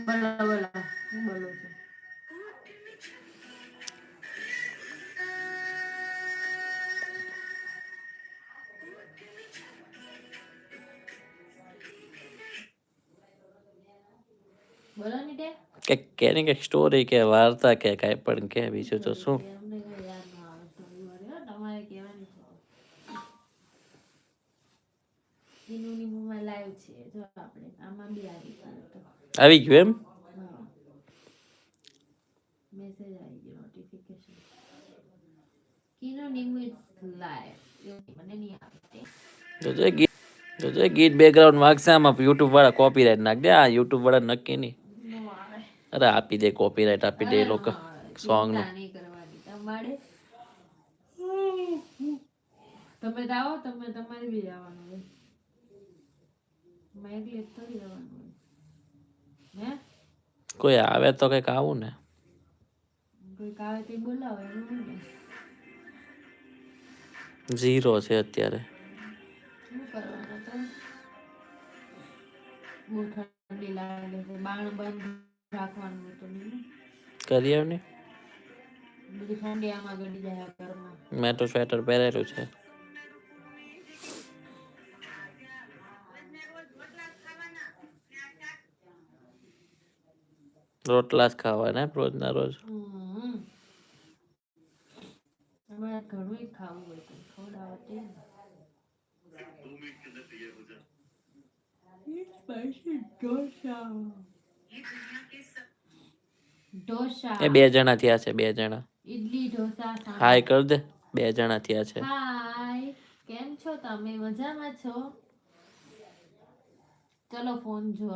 બોલો બોલો હું બોલું છું બોલો ને તે કે કેની કે સ્ટોરી કે વાર્તા કે કાંઈ પણ કે બીજું તો શું ઈનુની મોમાં live છે જો આપણે આમાં બી આવી ગયું આવી ગયું એમ? મેસેજ આવી ગયો નોટિફિકેશન કિનો નિમુ ઇઝ લાઈવ મને નહીં આવડે. તો જે ગીત તો જે ગીત બેકગ્રાઉન્ડ વાગશે આમાં યુટ્યુબ વાળા કોપીરાઈટ નાખ આ યુટ્યુબ વાળા નક્કી નહીં. અરે આપી દે કોપીરાઈટ આપી દે એ લોકો સોંગનું. તમે તો તમે તમારે બી આવવાનું હોય મેં એકલી જ થોડી આવવાનું હોય હે કોઈ આવે તો કંઈક આવું ને. કોઈક આવે તે બોલાવે ને. ઝીરો છે અત્યારે. શું કરવાનું તો? પહેરેલું ઠંડી રોટલા જ ખાવાના રોજના રોજ? ને. ઢોસા એ બે જણા થયા છે બે જણા. ઈડલી ઢોસા હાય કર દે બે જણા થયા છે. હાય. કેમ છો તમે? મજામાં છો? ચલો ફોન જો.